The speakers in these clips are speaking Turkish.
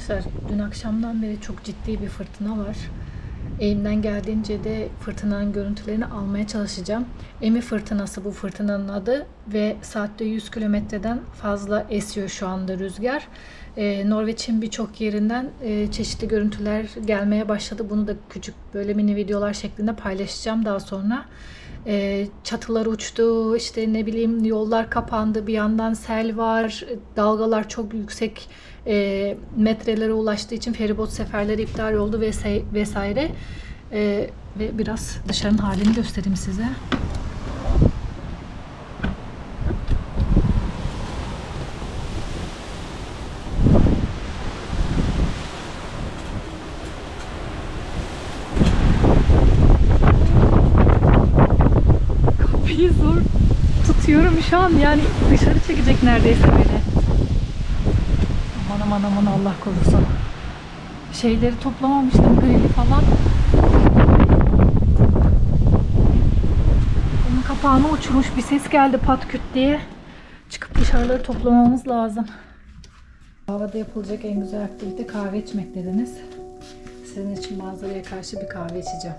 Arkadaşlar dün akşamdan beri çok ciddi bir fırtına var. Elimden geldiğince de fırtınanın görüntülerini almaya çalışacağım. Emi fırtınası bu fırtınanın adı ve saatte 100 kilometreden fazla esiyor şu anda rüzgar. Ee, Norveç'in birçok yerinden e, çeşitli görüntüler gelmeye başladı. Bunu da küçük böyle mini videolar şeklinde paylaşacağım daha sonra. Ee, çatılar uçtu, işte ne bileyim yollar kapandı, bir yandan sel var, dalgalar çok yüksek e, metrelere ulaştığı için feribot seferleri iptal oldu vesaire. E, ve biraz dışarının halini göstereyim size. Kapıyı zor tutuyorum şu an yani dışarı çekecek neredeyse beni. Aman Allah korusun. Şeyleri toplamamıştım grili falan. Onun kapağını uçurmuş bir ses geldi pat küt diye. Çıkıp dışarıları toplamamız lazım. Havada yapılacak en güzel aktivite kahve içmek dediniz. Senin için manzaraya karşı bir kahve içeceğim.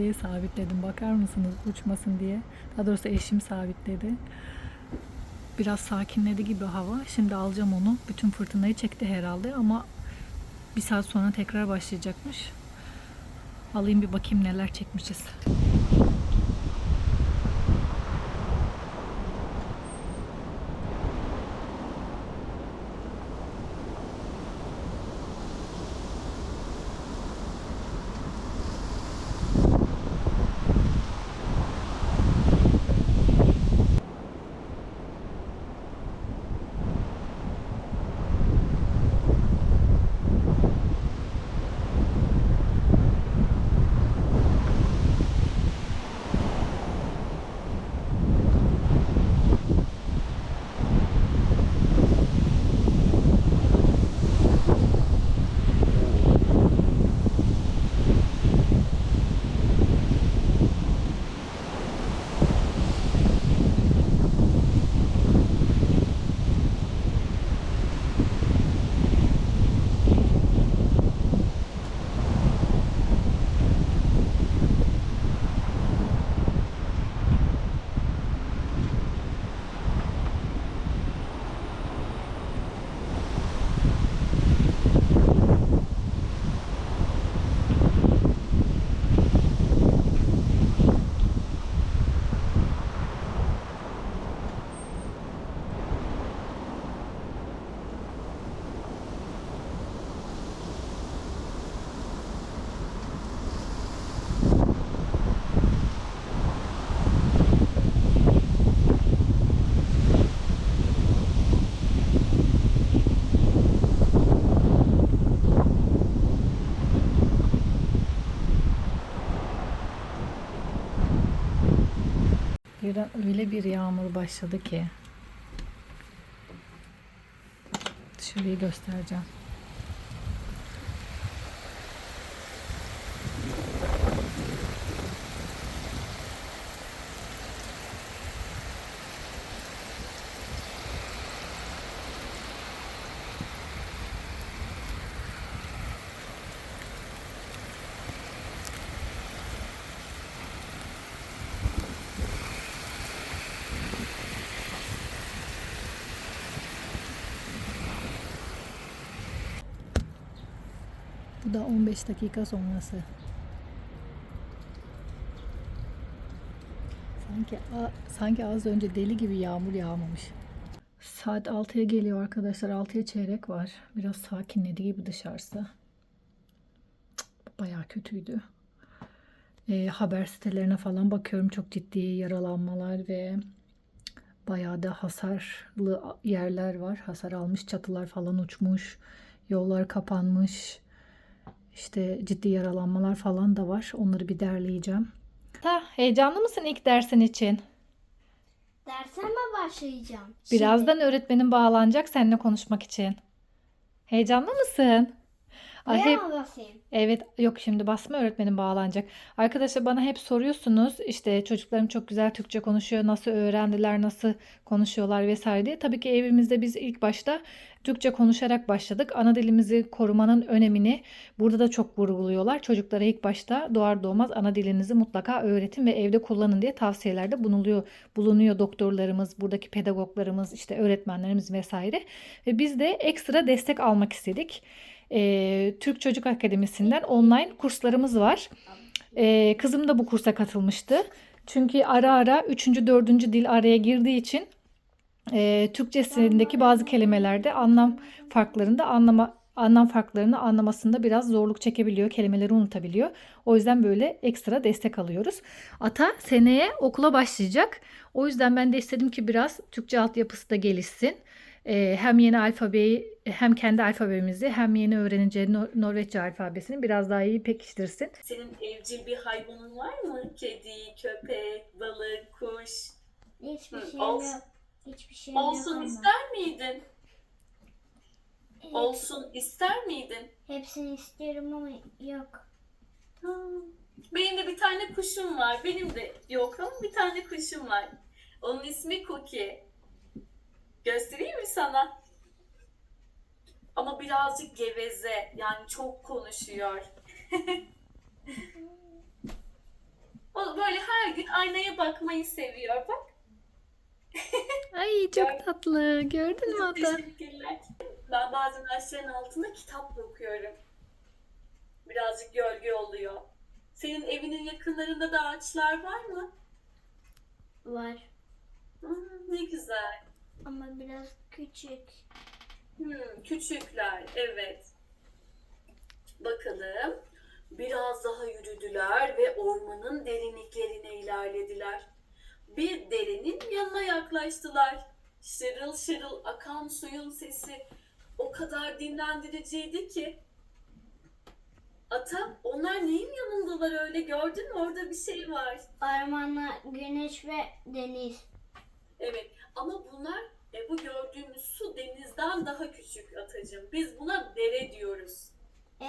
Şeyi nereye sabitledim bakar mısınız uçmasın diye. Daha doğrusu eşim sabitledi. Biraz sakinledi gibi hava. Şimdi alacağım onu. Bütün fırtınayı çekti herhalde ama bir saat sonra tekrar başlayacakmış. Alayım bir bakayım neler çekmişiz. Birden öyle bir yağmur başladı ki. Dışarıyı göstereceğim. Da 15 dakika sonrası. Sanki sanki az önce deli gibi yağmur yağmamış. Saat 6'ya geliyor arkadaşlar. 6'ya çeyrek var. Biraz sakinledi gibi dışarısı. Bayağı kötüydü. Ee, haber sitelerine falan bakıyorum. Çok ciddi yaralanmalar ve bayağı da hasarlı yerler var. Hasar almış çatılar falan uçmuş. Yollar kapanmış. İşte ciddi yaralanmalar falan da var. Onları bir derleyeceğim. Ta, heyecanlı mısın ilk dersin için? Derse mi başlayacağım? Birazdan öğretmenin bağlanacak seninle konuşmak için. Heyecanlı mısın? Ay, Buraya hep, mı basayım? evet yok şimdi basma öğretmenin bağlanacak. Arkadaşlar bana hep soruyorsunuz işte çocuklarım çok güzel Türkçe konuşuyor. Nasıl öğrendiler, nasıl konuşuyorlar vesaire diye. Tabii ki evimizde biz ilk başta Türkçe konuşarak başladık. Ana dilimizi korumanın önemini burada da çok vurguluyorlar. Çocuklara ilk başta doğar doğmaz ana dilinizi mutlaka öğretin ve evde kullanın diye tavsiyelerde bulunuyor. Bulunuyor doktorlarımız, buradaki pedagoglarımız, işte öğretmenlerimiz vesaire. Ve biz de ekstra destek almak istedik. Ee, Türk Çocuk Akademisi'nden online kurslarımız var. Ee, kızım da bu kursa katılmıştı. Çünkü ara ara 3. 4. dil araya girdiği için e, Türkçesindeki bazı kelimelerde anlam farklarında anlama anlam farklarını anlamasında biraz zorluk çekebiliyor, kelimeleri unutabiliyor. O yüzden böyle ekstra destek alıyoruz. Ata seneye okula başlayacak. O yüzden ben de istedim ki biraz Türkçe altyapısı da gelişsin. Ee, hem yeni alfabeyi hem kendi alfabemizi hem yeni öğreneceği Nor- Norveççe alfabesini biraz daha iyi pekiştirsin. Senin evcil bir hayvanın var mı? Kedi, köpek, balık, kuş. Hiçbir olsun. yok. Hiçbir yok Olsun ama. ister miydin? Hep- Olsun ister miydin? Hepsini istiyorum ama yok. Benim de bir tane kuşum var. Benim de yok ama bir tane kuşum var. Onun ismi Cookie. Göstereyim mi sana? Ama birazcık geveze. Yani çok konuşuyor. O böyle her gün aynaya bakmayı seviyor. Bak. Ay çok tatlı. Gördün mü Ata? Teşekkürler. Ben bazen ağaçların altında kitap okuyorum. Birazcık gölge oluyor. Senin evinin yakınlarında da ağaçlar var mı? Var. Hmm, ne güzel. Ama biraz küçük. Hmm, küçükler, evet. Bakalım. Biraz daha yürüdüler ve ormanın derinliklerine ilerlediler. Bir derenin yanına yaklaştılar. Şırıl şırıl akan suyun sesi o kadar dinlendiriciydi ki. Ata, onlar neyin yanındalar öyle gördün mü? Orada bir şey var. Ormanla güneş ve deniz. Evet ama bunlar e, bu gördüğümüz su denizden daha küçük Atacığım. Biz buna dere diyoruz. E,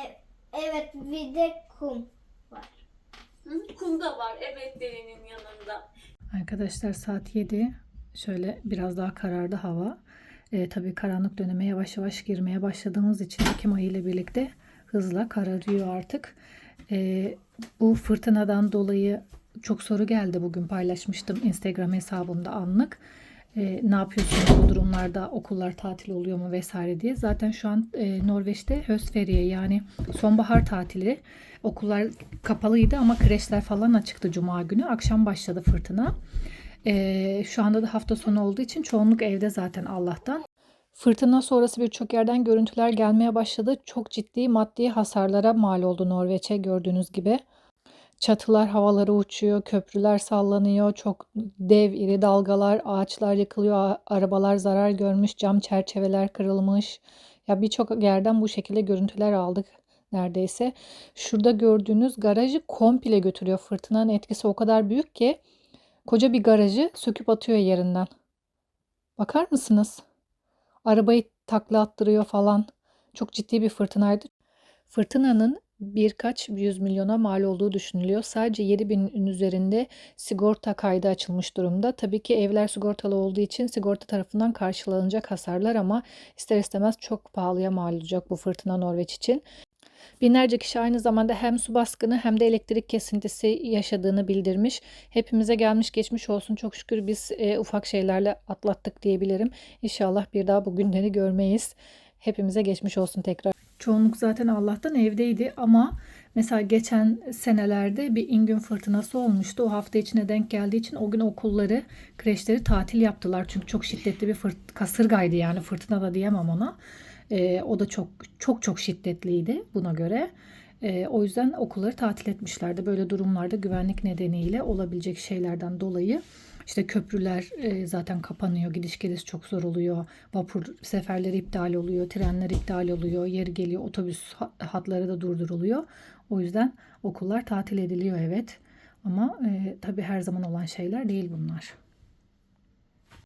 evet bir de kum var. Hı, kum da var evet derenin yanında. Arkadaşlar saat 7. Şöyle biraz daha karardı hava. Ee, tabii karanlık döneme yavaş yavaş girmeye başladığımız için Ekim ayı ile birlikte hızla kararıyor artık. Ee, bu fırtınadan dolayı çok soru geldi bugün paylaşmıştım Instagram hesabımda anlık. Ee, ne yapıyorsunuz bu durumlarda okullar tatil oluyor mu vesaire diye. Zaten şu an e, Norveç'te Höstferiye yani sonbahar tatili. Okullar kapalıydı ama kreşler falan açıktı cuma günü. Akşam başladı fırtına. Ee, şu anda da hafta sonu olduğu için çoğunluk evde zaten Allah'tan. Fırtına sonrası birçok yerden görüntüler gelmeye başladı. Çok ciddi maddi hasarlara mal oldu Norveç'e gördüğünüz gibi. Çatılar havalara uçuyor, köprüler sallanıyor, çok dev iri dalgalar, ağaçlar yıkılıyor, arabalar zarar görmüş, cam çerçeveler kırılmış. Ya birçok yerden bu şekilde görüntüler aldık neredeyse. Şurada gördüğünüz garajı komple götürüyor. Fırtınanın etkisi o kadar büyük ki koca bir garajı söküp atıyor yerinden. Bakar mısınız? Arabayı takla attırıyor falan. Çok ciddi bir fırtınaydı. Fırtınanın birkaç yüz milyona mal olduğu düşünülüyor. Sadece 7 binin üzerinde sigorta kaydı açılmış durumda. Tabii ki evler sigortalı olduğu için sigorta tarafından karşılanacak hasarlar ama ister istemez çok pahalıya mal olacak bu fırtına Norveç için. Binlerce kişi aynı zamanda hem su baskını hem de elektrik kesintisi yaşadığını bildirmiş. Hepimize gelmiş geçmiş olsun. Çok şükür biz e, ufak şeylerle atlattık diyebilirim. İnşallah bir daha bu günleri görmeyiz. Hepimize geçmiş olsun tekrar. Çoğunluk zaten Allah'tan evdeydi ama mesela geçen senelerde bir ingün fırtınası olmuştu. O hafta içine denk geldiği için o gün okulları, kreşleri tatil yaptılar. Çünkü çok şiddetli bir fırt kasırgaydı yani fırtına da diyemem ona. Ee, o da çok çok çok şiddetliydi buna göre. Ee, o yüzden okulları tatil etmişlerdi. Böyle durumlarda güvenlik nedeniyle olabilecek şeylerden dolayı işte köprüler e, zaten kapanıyor. Gidiş geliş çok zor oluyor. Vapur seferleri iptal oluyor. Trenler iptal oluyor. Yeri geliyor otobüs ha- hatları da durduruluyor. O yüzden okullar tatil ediliyor evet. Ama e, tabii her zaman olan şeyler değil bunlar.